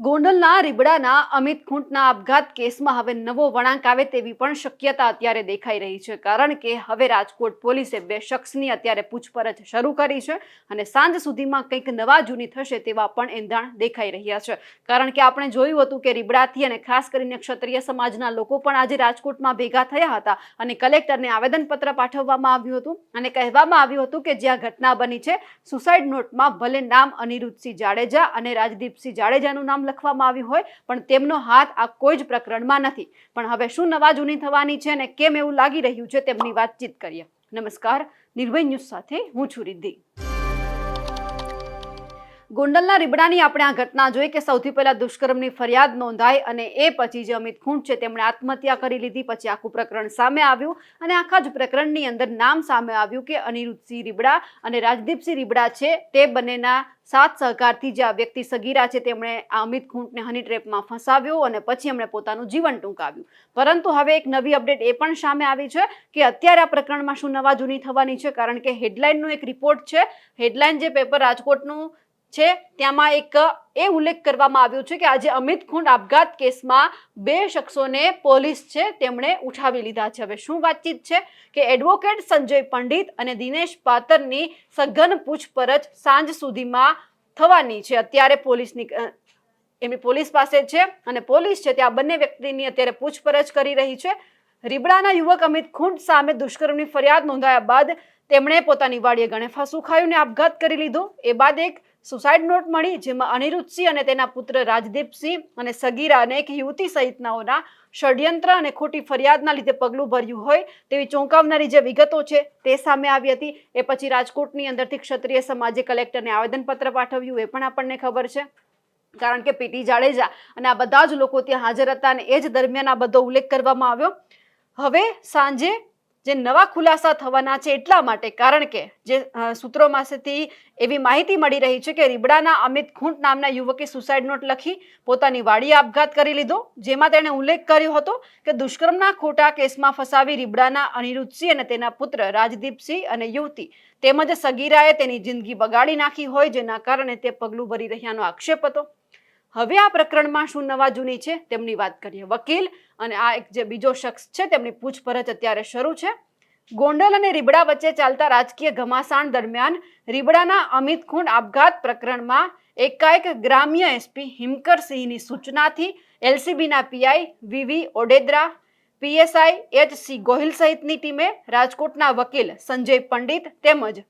ગોંડલના રીબડાના અમિત ખૂંટના આપઘાત કેસમાં હવે નવો વળાંક આવે તેવી પણ શક્યતા અત્યારે દેખાઈ રહી છે. કારણ કે હવે રાજકોટ પોલીસે બે શખ્સની અત્યારે પૂછપરછ શરૂ કરી છે અને સાંજ સુધીમાં કંઈક નવા જૂની થશે તેવા પણ એંધાણ દેખાઈ રહ્યા છે. કારણ કે આપણે જોયું હતું કે રીબડાથી અને ખાસ કરીને ક્ષત્રિય સમાજના લોકો પણ આજે રાજકોટમાં ભેગા થયા હતા અને કલેક્ટરને આવેદનપત્ર પાઠવવામાં આવ્યું હતું અને કહેવામાં આવ્યું હતું કે જ્યાં ઘટના બની છે, સુસાઇડ નોટમાં ભલે નામ અનિરુદ્ધસિંહ જાડેજા અને રાજદીપસિંહ જાડેજાનું નામ લખવામાં આવ્યું હોય, પણ તેમનો હાથ આ કોઈ જ પ્રકરણમાં નથી. પણ હવે શું નવા જૂની થવાની છે અને કેમ એવું લાગી રહ્યું છે તેમની વાતચીત કરીએ. નમસ્કાર, નિર્ભય ન્યૂઝ સાથે હું છું રિદ્ધિ. ગોંડલના રીબડાની આપણે આ ઘટના જોઈ કે સૌથી પહેલા દુષ્કર્મની ફરિયાદ નોંધાઈ અને એ પછી જે અમિત ખૂંટ છે તેમણે આત્મહત્યા કરી લીધી, પછી આખું પ્રકરણ સામે આવ્યું અને આખા જ પ્રકરણની અંદર નામ સામે આવ્યું કે અનિરુદ્ધસિંહ રીબડા અને રાજદીપસિંહ રીબડા છે તે બંનેના સાથ સહકારથી જે આ વ્યક્તિ સગીરા છે તેમણે આ અમિત ખૂંટને હની ટ્રેપમાં ફસાવ્યો અને પછી એમણે પોતાનું જીવન ટૂંકાવ્યું. પરંતુ હવે એક નવી અપડેટ એ પણ સામે આવી છે કે અત્યારે આ પ્રકરણમાં શું નવા જૂની થવાની છે કારણ કે હેડલાઇનનો એક રિપોર્ટ છે. હેડલાઇન જે પેપર રાજકોટનું છે. ત્યાંમાં એક, એ ઉલ્લેખ કરવામાં આવ્યો છે કે આજે અમિત ખુંડ આપઘાત કેસમાં બે શખ્સોને પોલીસ છે તેમણે ઉઠાવી લીધા છે. હવે શું વાતચીત છે? કે એડવોકેટ સંજય પંડિત અને દિનેશ પાતરની સઘન પૂછપરછ સાંજ સુધીમાં થવાની છે. અત્યારે પોલીસની એમની પોલીસ પાસે છે અને પોલીસ છે ત્યાં બંને વ્યક્તિની અત્યારે પૂછપરછ કરી રહી છે. રીબડાના યુવક અમિત ખુંડ સામે દુષ્કર્મની ફરિયાદ નોંધાયા બાદ તેમણે પોતાની વાડીએ ગણેફા સુખાયું ને આપઘાત કરી લીધો. એ બાદ એક સુસાઇડ નોટ મળી, જેમાં અનિરુદ્ધસિંહ અને તેના પુત્ર રાજદીપસિંહ અને સગીરા અને એક યુવતી સહિતનાઓના ષડયંત્ર અને ખોટી ફરિયાદના લીધે પગલું ભર્યું હોય તેવી ચોંકાવનારી જે વિગતો છે તે સામે આવી હતી. એ પછી રાજકોટની અંદરથી ક્ષત્રિય સમાજે કલેક્ટરને આવેદનપત્ર પાઠવ્યું, એ પણ આપણને ખબર છે. કારણ કે પીટી જાડેજા અને આ બધા જ લોકો ત્યાં હાજર હતા અને એ જ દરમિયાન આ બધો ઉલ્લેખ કરવામાં આવ્યો. હવે સાંજે જે નવા ખુલાસા થવાના છે એટલા માટે, કારણ કે જે સૂત્રો પાસેથી એવી માહિતી મળી રહી છે કે રીબડાના અમિત ખૂંટ નામના યુવકે સુસાઇડ નોટ લખી પોતાની વાડીએ આપઘાત કરી લીધો, જેમાં તેણે ઉલ્લેખ કર્યો હતો કે દુષ્કર્મના ખોટા કેસમાં ફસાવી રીબડાના અનિરુદ્ધસિંહ અને તેના પુત્ર રાજદીપસિંહ અને યુવતી તેમજ સગીરાએ તેની જિંદગી બગાડી નાખી હોય, જેના કારણે તે પગલું ભરી રહ્યાનો આક્ષેપ હતો. હવે આ પ્રકરણમાં શું નવા જૂની છે તેમની વાત કરીએ. વકીલ અને આ એક જે બીજો શખ્સ છે તેમની પૂછપરછ અત્યારે શરૂ છે. ગોંડલ અને રીબડા વચ્ચે ચાલતા રાજકીય ઘમાસાણ દરમિયાન રીબડાના અમિત ખૂંડ આપઘાત પ્રકરણમાં એકાએક ગ્રામ્ય એસપી હિમકરસિંહની સૂચનાથી એલસીબીના PI V V Odedara PSI H C Gohil સહિતની ટીમે રાજકોટના વકીલ સંજય પંડિત તેમજ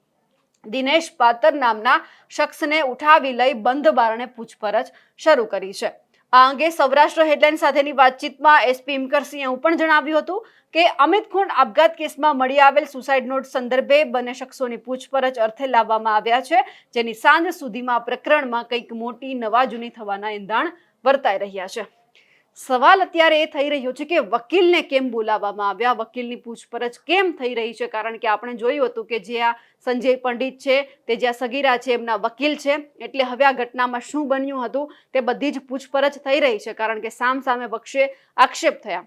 દિનેશ પાતર નામના શખ્સને ઉઠાવી લઈ બંધ બારણે પૂછપરછ શરૂ કરી છે. આ અંગે સૌરાષ્ટ્ર હેડલાઇન સાથેની વાતચીતમાં એસપી ઇમકરસિંહે એવું પણ જણાવ્યું હતું કે અમિત ખૂંડ આપઘાત કેસમાં મળી આવેલ સુસાઇડ નોટ સંદર્ભે બંને શખ્સોની પૂછપરછ અર્થે લાવવામાં આવ્યા છે, જેની સાંજ સુધીમાં પ્રકરણમાં કંઈક મોટી નવાજૂની થવાના એંધાણ વર્તાઈ રહ્યા છે. સવાલ અત્યારે એ થઈ રહ્યો છે કે વકીલને કેમ બોલાવવામાં આવ્યા? વકીલની પૂછપરછ કેમ થઈ રહી છે? કારણ કે આપણે જોયું હતું કે જે આ સંજય પંડિત છે, તે જ્યાં સગીરા છે, એમના વકીલ છે. એટલે હવે આ ઘટનામાં શું બન્યું હતું? તે બધી જ પૂછપરછ થઈ રહી છે, કારણ કે સામ સામે પક્ષે આક્ષેપ થયા.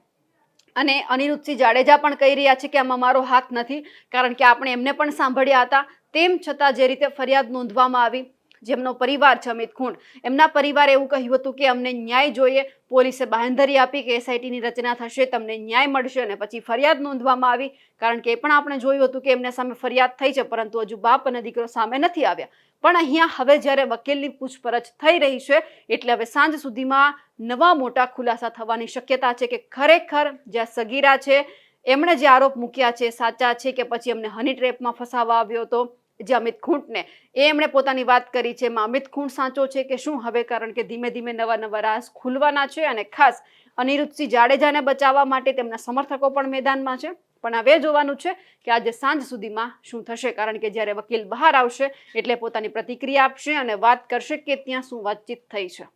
અને અનિરુદ્ધસિંહ જાડેજા પણ કહી રહ્યા છે કે આમાં મારો હાથ નથી, કારણ કે આપણે એમને પણ સાંભળ્યા હતા. તેમ છતાં જે રીતે ફરિયાદ નોંધવામાં આવી જેમનો પરિવાર છે અમિત ખૂંટ એમના પરિવારે એવું કહ્યું હતું કે, અમને ન્યાય જોઈએ. પોલીસે બાંહેધરી આપી કે એસઆઈટીની રચના થશે, તમને ન્યાય મળશે. અને પછી ફરિયાદ નોંધવામાં આવી, કારણ કે એ પણ આપણે જોયું હતું કે એમના સામે ફરિયાદ થઈ છે, પરંતુ હજુ બાપ અને દીકરો સામે નથી આવ્યા. પણ અહીંયા હવે જ્યારે વકીલની પૂછપરછ થઈ રહી છે, એટલે હવે સાંજ સુધીમાં નવા મોટા ખુલાસા થવાની શક્યતા છે કે ખરેખર જ્યાં સગીરા છે, એમણે જે આરોપ મૂક્યા છે, સાચા છે કે પછી એમને હની ટ્રેપમાં ફસાવા આવ્યો હતો જે અમિત ખૂંટને. એ એમણે પોતાની વાત કરી છે, એમાં અમિત ખૂંટ સાચો છે કે શું? હવે કારણ કે ધીમે ધીમે નવા નવા રાસ ખુલવાના છે અને ખાસ અનિરુદ્ધસિંહ જાડેજાને બચાવવા માટે તેમના સમર્થકો પણ મેદાનમાં છે. પણ હવે જોવાનું છે કે આજે સાંજ સુધીમાં શું થશે, કારણ કે જ્યારે વકીલ બહાર આવશે એટલે પોતાની પ્રતિક્રિયા આપશે અને વાત કરશે કે ત્યાં શું વાતચીત થઈ છે.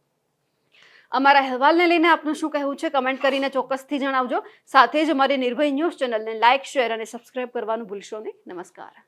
અમારા અહેવાલને લઈને આપનું શું કહેવું છે? કમેન્ટ કરીને ચોક્કસથી જણાવજો. સાથે જ અમારી નિર્ભય ન્યૂઝ ચેનલને લાઇક શેર અને સબસ્ક્રાઇબ કરવાનું ભૂલશો નહીં. નમસ્કાર.